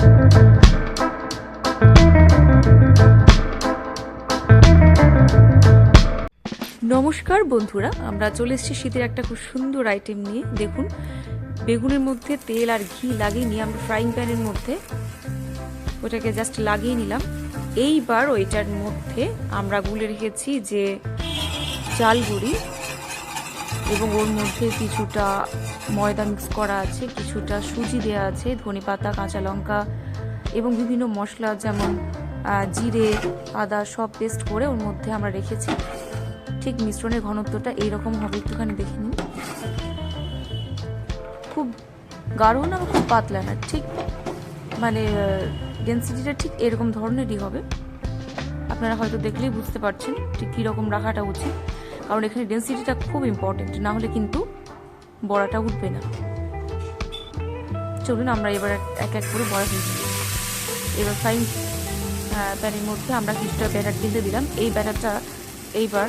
নমস্কার বন্ধুরা, আমরা চলে এসেছি শীতের একটা খুব সুন্দর আইটেম নিয়ে। দেখুন, বেগুনের মধ্যে তেল আর ঘি লাগিয়ে নিয়ে আমরা ফ্রাইং প্যানের মধ্যে ওটাকে জাস্ট লাগিয়ে নিলাম। এইবার ওইটার মধ্যে আমরা গুলে রেখেছি যে চাল গুঁড়ি এবং ওর মধ্যে কিছুটা ময়দা মিক্স করা আছে, কিছুটা সুজি দেওয়া আছে, ধনে পাতা, কাঁচা লঙ্কা এবং বিভিন্ন মশলা যেমন জিরে, আদা সব পেস্ট করে ওর মধ্যে আমরা রেখেছি। ঠিক মিশ্রণের ঘনত্বটা এইরকম হবে, একটুখানি দেখে নিন। খুব গাঢ় না, খুব পাতলা না, ঠিক মানে ডেন্সিটিটা ঠিক এরকম ধরনেরই হবে। আপনারা হয়তো দেখলেই বুঝতে পারছেন ঠিক কীরকম রাখাটা উচিত। কারণ এখানে ডেন্সিটিটা খুব ইম্পর্টেন্ট না হলে কিন্তু বড়াটা উঠবে না। চলুন আমরা এবার এক এক করে বড়া ভেজে নিই। এবার ফ্রাইং প্যানের মধ্যে আমরা কিছুটা ব্যাটার কিনতে দিলাম। এই ব্যাটারটা এইবার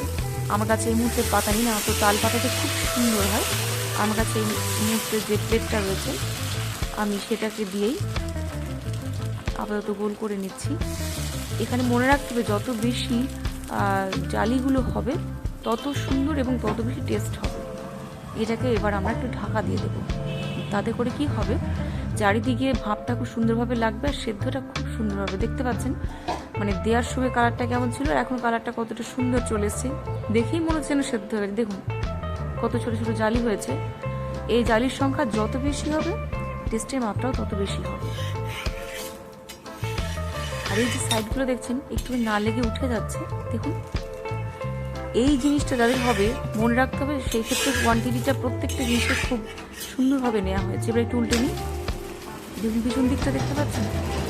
আমার কাছে এই মুহূর্তে পাতা নেই না, তো তাল পাতাটা খুব সুন্দর হয়। আমার কাছে এই মুহূর্তে যে প্লেটটা রয়েছে, আমি সেটাকে দিয়েই আপাতত গোল করে নিচ্ছি। এখানে মনে রাখতে হবে, যত বেশি জালিগুলো হবে তত সুন্দর এবং তত বেশি টেস্ট হবে। এটাকে এবার আমরা একটু ঢাকা দিয়ে দেবো। তাতে করে কি হবে? চারিদিকে ভাবটা খুব সুন্দরভাবে লাগবে আর সেদ্ধটা খুব সুন্দর হবে। দেখতে পাচ্ছেন? মানে দেওয়ার সময় কালারটা কেমন ছিল আর এখন কালারটা কতটা সুন্দর চলে দেখেই মনে হচ্ছে যেন সেদ্ধ হয়ে দেখুন, কত ছোট ছোট জালি হয়েছে। এই জালির সংখ্যা যত বেশি হবে টেস্টের মাত্রাও তত বেশি হবে। আর এই যে সাইডগুলো দেখছেন, একটু না লেগে উঠে যাচ্ছে। দেখুন এই জিনিসটা যাদের হবে, মনে রাখতে হবে সেই ক্ষেত্রে কোয়ান্টিটিটা প্রত্যেকটা জিনিসের খুব সুন্দরভাবে নেওয়া হয়েছে। এবার একটু উল্টে নিই। দেখুন, পিছন দিকটা দেখতে পাচ্ছেন?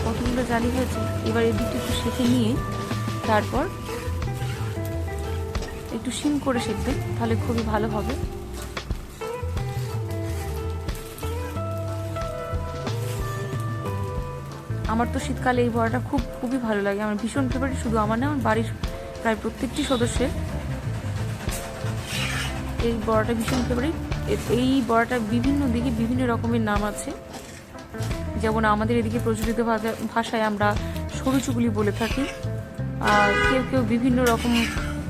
কতগুলো জালি হয়েছে। এবার এই দিকটা একটু সেঁকে নিয়ে তারপর একটু সিম করে শেখবেন তাহলে খুবই ভালো হবে। আমার তো শীতকালে এই বড়াটা খুব, খুবই ভালো লাগে। আমার ভীষণ ফেভারিট শুধু আমার না, আমার বাড়ির প্রায় প্রত্যেকটি সদস্যের। এই বড়াটা ভীষণ ফেভারিট এই বড়াটা বিভিন্ন দিকে বিভিন্ন রকমের নাম আছে। যেমন আমাদের এদিকে প্রচলিত ভাষা- ভাষায় আমরা সরু চুগলি বলে থাকি। আর কেউ কেউ বিভিন্ন রকম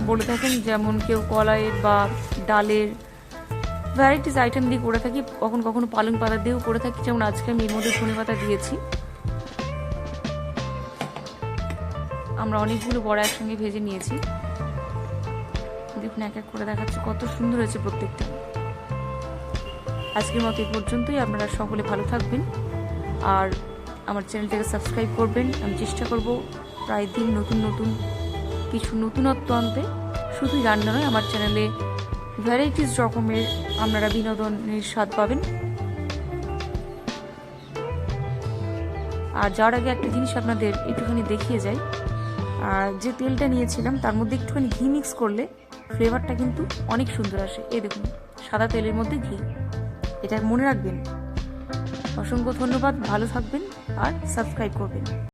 বলে থাকেন, যেমন কেউ কলাইয়ের বা ডালের ভ্যারাইটিস আইটেম দিয়ে করে থাকি, কখনো কখনো পালং পাতা দিয়েও করে থাকি। যেমন আজকে আমি এর মধ্যে ধনে পাতা দিয়েছি। আমরা অনেকগুলো বড় একসঙ্গে ভেজে নিয়েছি। দেখুন, এক এক করে দেখাচ্ছে, কত সুন্দর হয়েছে প্রত্যেকটা। আজকের মতো এই পর্যন্তই। আপনারা সকলে ভালো থাকবেন। আর আমার চ্যানেলটাকে সাবস্ক্রাইব করবেন। আমি চেষ্টা করব প্রায় দিন নতুন নতুন কিছু নতুনত্ব আনতে। শুধু রান্না নয়, আমার চ্যানেলে ভ্যারাইটিস রকমের আপনারা বিনোদনের স্বাদ পাবেন। আর যাওয়ার আগে একটা জিনিস আপনাদের একটুখানি দেখিয়ে যাই। আর যে তেলটা নিয়েছিলাম, তার মধ্যে একটুখানি ঘি মিক্স করলে ফ্লেভারটা কিন্তু অনেক সুন্দর আসে। এই দেখুন, সাদা তেলের মধ্যে ঘি। এটা মনে রাখবেন। অসংখ্য ধন্যবাদ, ভালো থাকবেন আর সাবস্ক্রাইব করবেন।